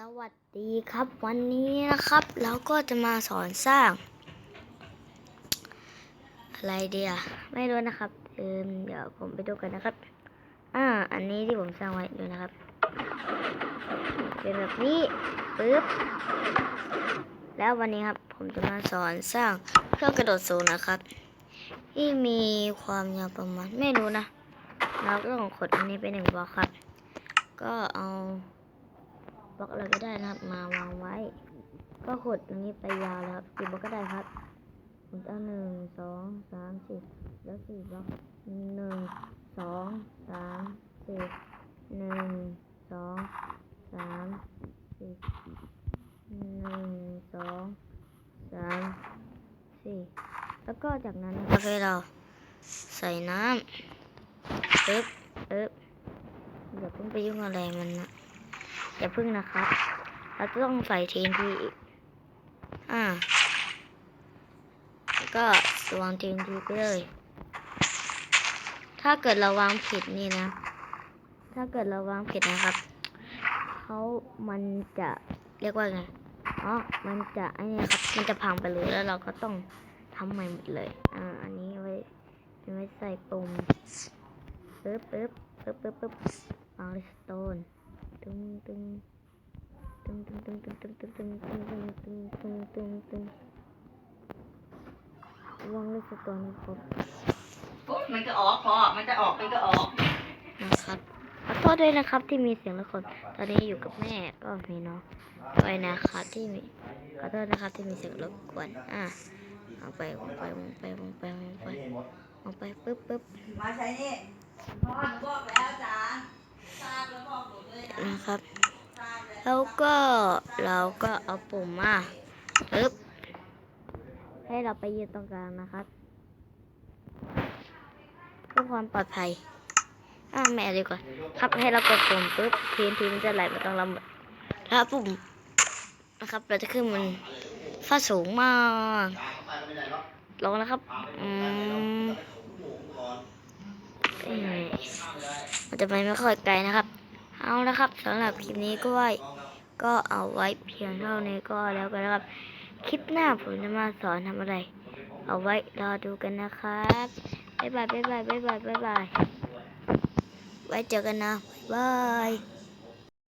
สวัสดีครับวันนี้นะครับเราก็จะมาสอนสร้าง อะไรเดียไม่รู้นะครับเอิมเดี๋ยวผมไปดูกันนะครับ อ่า อันนี้ที่ผมสร้างไว้ดูนะครับ เป็นแบบนี้ปึ๊บแล้ววันนี้ครับผมจะมาสอนสร้างเครื่องกระโดดสูงนะครับ ที่มีความยาวประมาณไม่รู้นะเราก็ต้องกดอันนี้ไปหนึ่งบล็อกครับ ก็เอา บล็อกอะไรก็ได้นะครับ มาวางไว้ ก็ขดตรงนี้ไปยาวแล้วครับกี่บล็อกก็ได้ครับผมจะหนึ่งสองสามสี่แล้วสี่บล็อกหนึ่งสองสามสี่หนึ่งสองสามสี่หนึ่งสองสามสี่แล้วก็จากนั้นนะคเราใส่น้ำปึ๊บปึ๊บอย่าเพิ่งไปยุ่งอะไรมันนะ อย่าพิ่งนะครับ เราจะต้องใส่ทีนทีอีก อ่า แล้วก็วางทีนทีไปเลย ถ้าเกิดเราวางผิดนี่นะ ถ้าเกิดเราวางผิดนะครับเขามันจะเรียกว่าไง อ๋อ มันจะไอ้นี่ครับ มันจะพังไปเลยแล้วเราก็ต้องทำใหม่หมดเลย อ่า อันนี้ไว้ไว้ใส่ปุ่มปึ๊บปึ๊บปึ๊บปึ๊บปึ๊บวางสโตน ตึงตึงตึงตึงตึงตึงตึงตึงตึงตึงตึงตึงตึงตึงตึงวางสโตนครบปุ๊บมันจะออกพอ มันจะออกมันก็ออกนะครับขอโทษด้วยนะครับที่มีเสียงละคน ตอนนี้อยู่กับแม่ก็มีเน้องด้วยนะครับที่มีขอโทษนะครับที่มีเสียงรบกวนอะเอาไปวางไปวางไปวางไปวางไปวางไปปึ๊บปึ๊บมาใช้นี่พ่อหนูบอกแล้วจ้าทราบแล้วบอ นะครับ แล้วก็เราก็เอาปุ่มมาปึ๊บให้เราไปยืนตรงกลางนะครับเพื่อความปลอดภัยอ่าแม่ดีกว่า ครับให้เรากดปุ่มปุ๊บทีนทีมันจะไหลมาตรงเราหมดถ้าปุ่มนะครับ เราจะขึ้นมันฟ้าสูงมากลองนะครับอืมมันจะไปไม่ค่อยไกลนะครับ เอาละครับสำหรับคลิปนี้ก็ไว้ก็เอาไว้เพียงเท่านี้ก็แล้วกันนะครับ คลิปหน้าผมจะมาสอนทำอะไร เอาไว้รอดูกันนะครับบ๊ายบายบ๊ายบายบ๊ายบายบ๊ายบายไว้เจอกันนะบ๊ายบาย